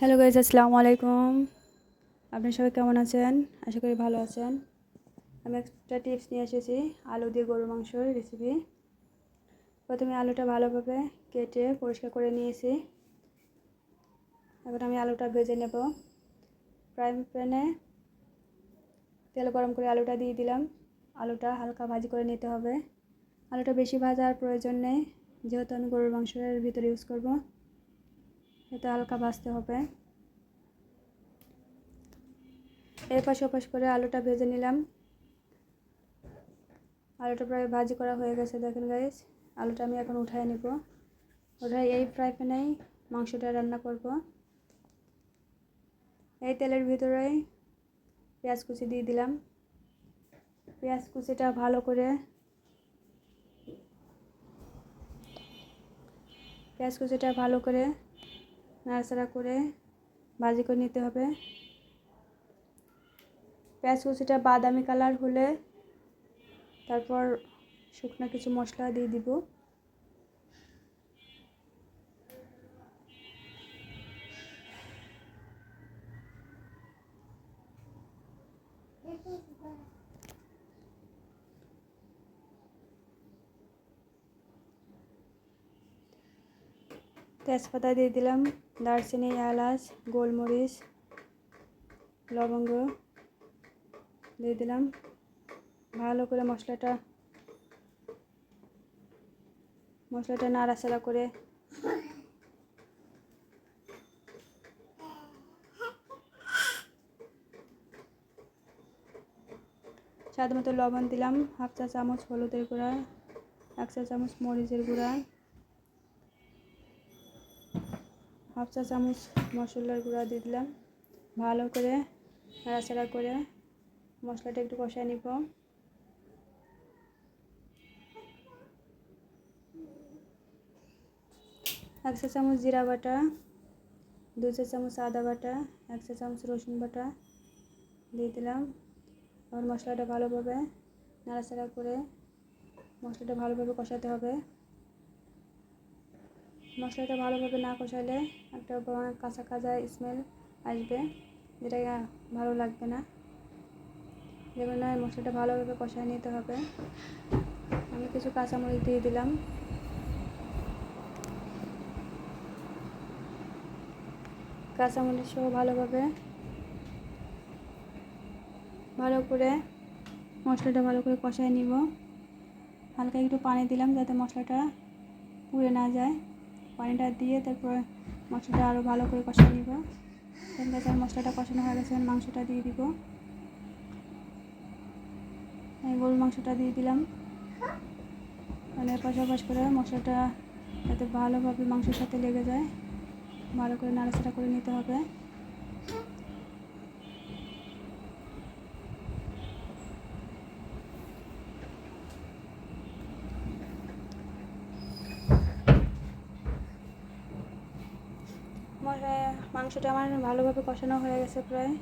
Hello guys আসসালামু আলাইকুম। আপনি সবাই কেমন আছেন? আশা করি ভালো আছেন। আমি একটা টিপস নিয়ে এসেছি, আলু দিয়ে গরুর মাংসর রেসিপি প্রথমে আলুটা ভালোভাবে কেটে পরিষ্কার করে নিয়েছি। এখন আমি আলুটা ভেজে নেব। ফ্রাই প্যানে তেল গরম করে আলুটা দিয়ে দিলাম। আলুটা হালকা ভাজি করে নিতে হবে। আলুটা বেশি ভাজার প্রয়োজন নেই। যেহেতু আমি গরুর মাংসের ভিতরে ইউজ করব। এটা হালকা ভাজতে হবে। এপাশ ওপাশ করে আলুটা ভেজে নিলাম। আলুটা প্রায় ভাজি করা হয়ে গেছে, দেখেন গাইস আলুটা আমি এখন উঠাই নিব। উঠাই এই ফ্রাই প্যানেই মাংসটা রান্না করব। এই তেলের ভিতরেই পেঁয়াজ কুচি দিয়ে দিলাম। পেঁয়াজ কুচিটা ভালো করে পেঁয়াজ কুচিটা ভালো করে নাড়াচাড়া করে ভাজি করে নিতে হবে। পেঁয়াজ কুচিটা বাদামি কালার হলে তারপর শুকনো কিছু মশলা দিয়ে দিব। তেজপাতা দিয়ে দিলাম, দারচিনি, এলাচ, গোলমরিচ, লবঙ্গ দিয়ে দিলাম। ভালো করে মশলাটা মশলাটা নাড়াচাড়া করে স্বাদ মতো লবণ দিলাম, হাফ চা চামচ হলুদের গুঁড়া, এক চা চামচ মরিচের গুঁড়া। হাফ চা চামচ মশলার গুঁড়া দিয়ে দিলাম। ভালো করে নাড়াচাড়া করে মশলাটা একটু কষায় নিব। এক চা চামচ জিরা বাটা, দু চা চামচ আদা বাটা, এক চা চামচ রসুন বাটা দিয়ে দিলাম। আর মশলাটা ভালোভাবে নাড়াচাড়া করে মশলাটা ভালোভাবে কষাতে হবে। মশলাটা ভালোভাবে না কষালে একটা কাঁচা কাঁচা স্মেল আসবে, যেটা ভালো লাগবে না। যেগুলো মশলাটা ভালোভাবে কষায় নিতে হবে। আমি কিছু কাঁচামরিচ দিয়ে দিলাম। কাঁচামরিচ সহ ভালোভাবে ভালো করে মশলাটা ভালো করে কষায় নিব। হালকা একটু পানি দিলাম যাতে মশলাটা পুড়ে না যায়। পানিটা দিয়ে তারপর মশলাটা আরও ভালো করে কষা নিব। তারপর মশলাটা কষানো হয়ে গেছে মাংসটা দিয়ে দিব। আমি গরুর মাংসটা দিয়ে দিলাম। মানে পাশাপাশ করে মশলাটা যাতে ভালোভাবে মাংসের সাথে লেগে যায়, ভালো করে নাড়াচাড়া করে নিতে হবে। মাংসটা আমার ভালোভাবে কষানো হয়ে গেছে প্রায়।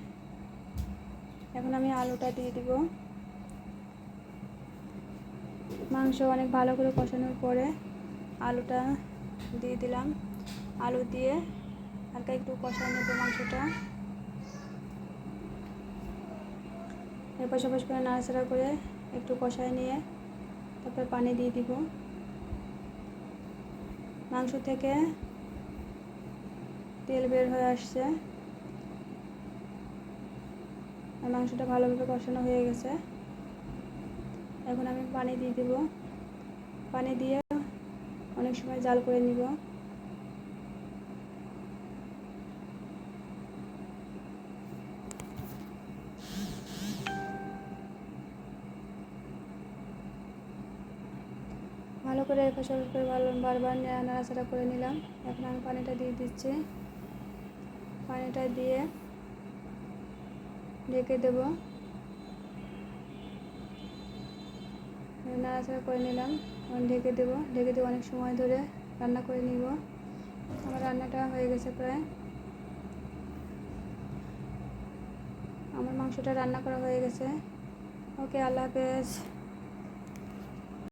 এখন আমি আলুটা দিয়ে দিব। মাংস অনেক ভালো করে কষানোর পরে আলুটা দিয়ে দিলাম। আলু দিয়ে হালকা একটু কষায় নেব মাংসটা। এর পাশাপাশি করে নাড়াচাড়া করে একটু কষায় নিয়ে তারপর পানি দিয়ে দিব। মাংস থেকে তেল বের হয়ে আসছে। মাংসটা ভালোভাবে কষানো হয়ে গেছে। এখন আমি পানি দিয়ে দেব। পানি দিয়ে অনেক সময় জাল করে নিব। ভালো করে এপাশে করে ভালো বারবার নাড়াচাড়া করে নিলাম। এখন আমি পানিটা দিয়ে দিচ্ছি। পানিটা দিয়ে ঢেকে দেব। নাড়াচাড়া করে নিলাম ঢেকে দেবো। ঢেকে দেবো অনেক সময় ধরে রান্না করে নিব। আমার রান্নাটা হয়ে গেছে প্রায়। আমার মাংসটা রান্না করা হয়ে গেছে। ওকে, আল্লাহ হাফেজ।